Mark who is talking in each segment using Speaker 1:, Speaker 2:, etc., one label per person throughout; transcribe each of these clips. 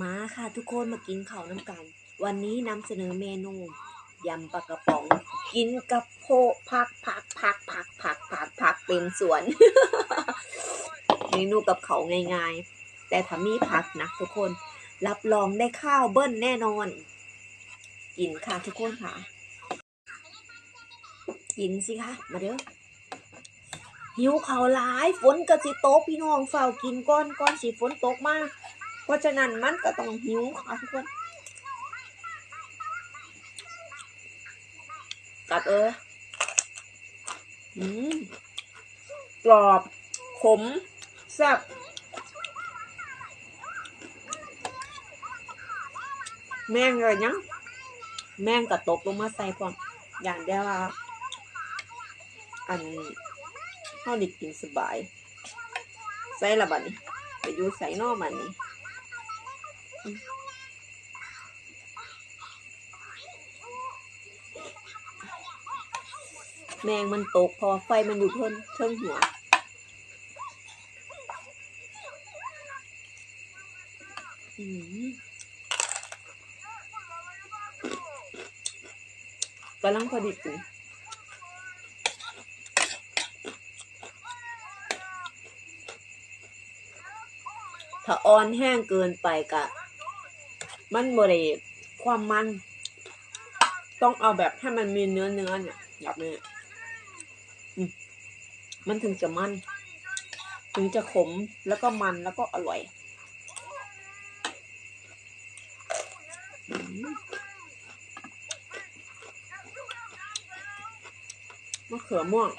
Speaker 1: มาค่ะทุกคนมากินข้าวน้ำกัน วันนี้นำเสนอเมนูยำปลากระป๋อง กินกับโพผักผักผักผักผักผักผักเต็มสวน เมนูกับเขาง่ายๆ แต่ถ้ามีผักนะทุกคน รับรองได้ข้าวเบิ้ลแน่นอน กินค่ะทุกคนค่ะ กินสิคะมาเด้อหิวข้าวหลายฝนก็สิตกพี่น้องเฝ้ากินก่อนก่อนสิฝนตกมาก เพราะฉะนั้นมันก็ต้องหิวค่ะทุกคนกัดเอออืมกรอบ ขมแซ่บแม่งเลยยังแม่งกระตกลงมาใส่พร้อมอย่างเดียวว่าอันเท่านี้กินสบาย ใส่ละบัดนี้ไปอยู่ใส่นอกมันนี่อืม แมงมันตกพอไฟมันอยู่เพิ่นเทิงหัว อืมกำลังพอดีกินถ้าอ่อนแห้งเกินไปกะ มันบริความมัน ต้องเอาแบบให้มันมีเนื้อเนื้อเนี่ยแบบนี้มันถึงจะมัน ถึงจะขมแล้วก็มันแล้วก็อร่อยมะเขือม่วง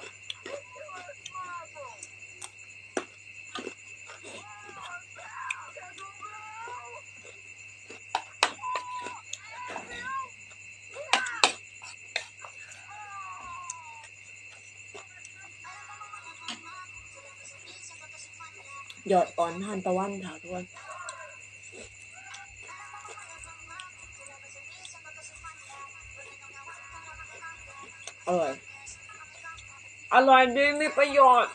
Speaker 1: หยอดอ่อนทานตะวันค่ะทุกคนอร่อย อร่อยดีมีประโยชน์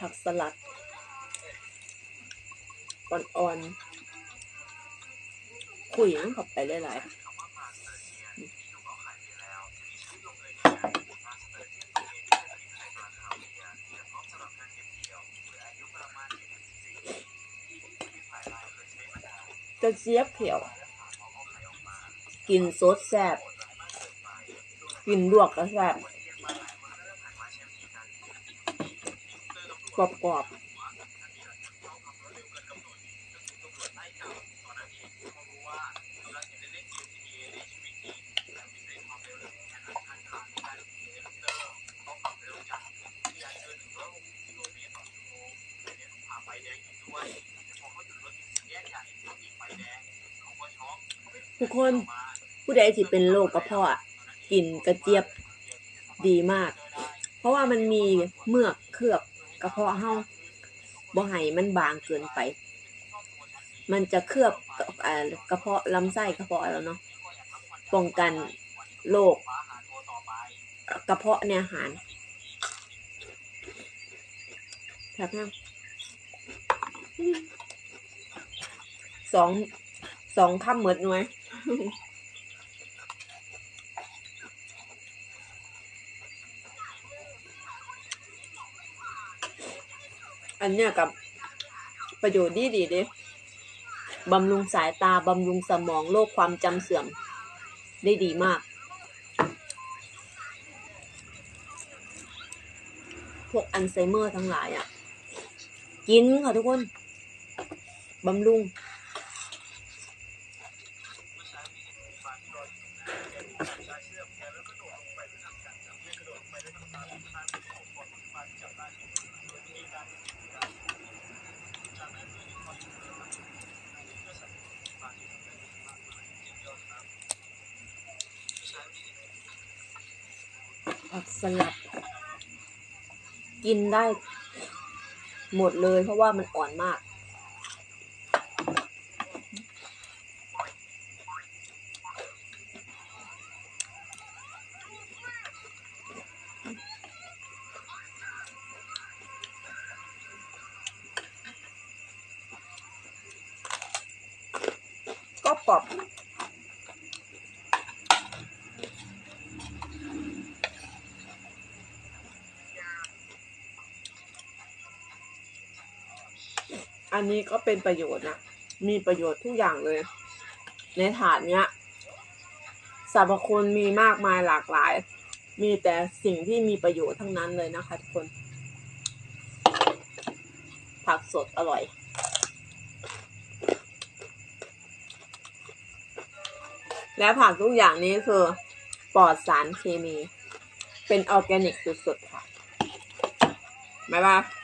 Speaker 1: ผักสลัด อ่อนๆคุยมันเข้าไปหลายๆกระเจี๊ยบเขียว กินซดแซ่บกินลวกก็แซ่บ กรอบๆทุกคนผู้ใดที่เป็นโรคกระเพาะอะกินกระเจี๊ยบดีมาก เพราะว่ามันมีเมือกเคลือบ กระเพาะเฮาบ่ให้มันบางเกินไป มันจะเคลือบกับอ่ากระเพาะลำไส้กระเพาะแล้วเนาะป้องกันโรคกระเพาะในอาหารครับนะสองสองคำเหมือนหน่ อันเนี้ยกับประโยชน์ดีดีเด้บำรุงสายตา บำรุงสมองโรคความจำเสื่อมได้ดีมาก พวกอัลไซเมอร์ทั้งหลายอะ กินค่ะทุกคน บำรุง สลัด กินได้หมดเลยเพราะว่ามันอ่อนมาก ก็กรอบ อันนี้ก็เป็นประโยชน์นะ มีประโยชน์ทุกอย่างเลย ในถาดเนี้ยสรรพคุณมีมากมายหลากหลาย มีแต่สิ่งที่มีประโยชน์ทั้งนั้นเลยนะคะทุกคน ผักสดอร่อย และผักทุกอย่างนี้คือปลอดสารเคมี เป็นออร์แกนิกสุดๆค่ะ บ๊ายบาย